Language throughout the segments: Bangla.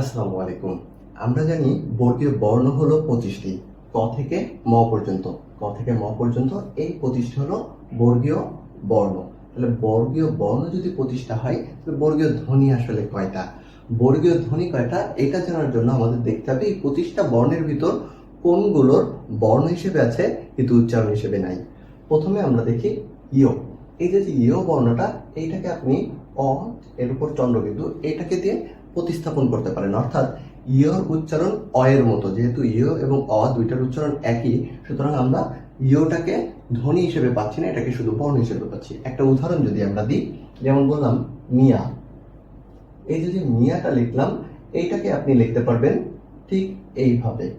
আসসালামু আলাইকুম। আমরা জানি বর্গীয় বর্ণ হলো পঁচিশটি ক থেকে ম পর্যন্ত। ক থেকে ম পর্যন্ত এই পঁচিশটি হলো বর্গীয় বর্ণ। তাহলে বর্গীয় বর্ণ যদি প্রতিষ্ঠা হয়, তাহলে বর্গীয় ধ্বনি আসলে কয়টা? বর্গীয় ধ্বনি কয়টা? এটা জানার জন্য আমাদের দেখতে হবে এই পঁচিশটা বর্ণের ভিতর কোনগুলোর বর্ণ হিসেবে আছে, কিন্তু উচ্চারণ হিসেবে নাই। প্রথমে আমরা দেখি ইয় এই যে ইয় বর্ণটা, এইটাকে আপনি অ, এর উপর চন্দ্রবিন্দু, এইটাকে দিয়ে প্রতিস্থাপন করতে পারেন। অর্থাৎ ইয়র উচ্চারণ অয়ের মতো। যেহেতু ইয় এবং অ দুইটার উচ্চারণ একই, সুতরাং আমরা ইয়টাকে ধ্বনি হিসেবে পাচ্ছি না, এটাকে শুধু বর্ণ হিসেবে পাচ্ছি। একটা উদাহরণ যদি আমরা দিই, যেমন বললাম, মিয়া। এই যে মিয়াটা লিখলাম, এইটাকে আপনি লিখতে পারবেন ঠিক এইভাবে।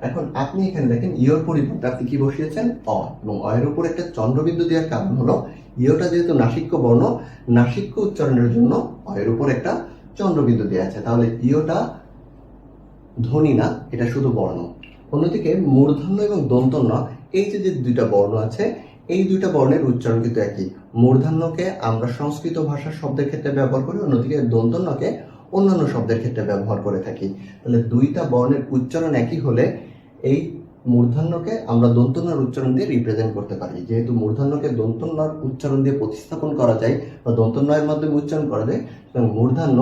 এখন আপনি এখানে দেখেন ইয়র পরিবর্তে আপনি কি বসিয়েছেন? অ। এবং অয়ের উপর একটা চন্দ্রবিন্দু দেওয়ার কারণ হলো ইয়টা যেহেতু নাসিক্য বর্ণ, নাসিক্য উচ্চারণের জন্য অয়ের উপর একটা চন্দ্রবিন্দু দেওয়া আছে। তাহলে ইয়টা ধ্বনি না, এটা শুধু বর্ণ। অন্যদিকে মূর্ধন্য এবং দন্তন্য, এই যে যে দুইটা বর্ণ আছে, এই দুইটা বর্ণের উচ্চারণ কিন্তু একই। মূর্ধান্যকে আমরা সংস্কৃত ভাষার শব্দের ক্ষেত্রে ব্যবহার করি, অন্যদিকে দন্তন্যকে অন্যান্য শব্দের ক্ষেত্রে ব্যবহার করে থাকি। তাহলে দুইটা বর্ণের উচ্চারণ একই হলে এই মূর্ধান্যকে আমরা দন্তন্যার উচ্চারণ দিয়ে রিপ্রেজেন্ট করতে পারি। যেহেতু মূর্ধান্যকে দন্তন্যার উচ্চারণ দিয়ে প্রতিস্থাপন করা যায় বা দন্তন্যয়ের মাধ্যমে উচ্চারণ করা যায়, সুতরাং মূর্ধান্য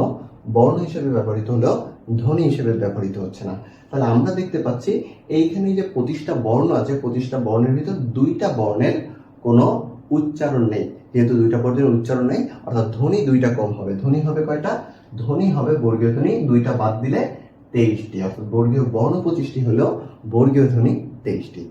বর্ণ হিসেবে ব্যবহৃত হলেও ধ্বনি হিসেবে ব্যবহৃত হচ্ছে না। তাহলে আমরা দেখতে পাচ্ছি এইখানে যে পঁচিশটা বর্ণ আছে পঁচিশটা বর্ণের ভিতর দুইটা বর্ণের কোনো উচ্চারণ নেই। যেহেতু দুইটা বর্ণের উচ্চারণ নেই, অর্থাৎ ধ্বনি দুইটা কম হবে। ধ্বনি হবে কয়টা? ধ্বনি হবে বর্গীয় ধ্বনি, দুইটা বাদ দিলে তেইশটি। অর্থাৎ বর্গীয় বর্ণ পঁচিশটি হলেও বর্গীয় ধ্বনি তেইশটি।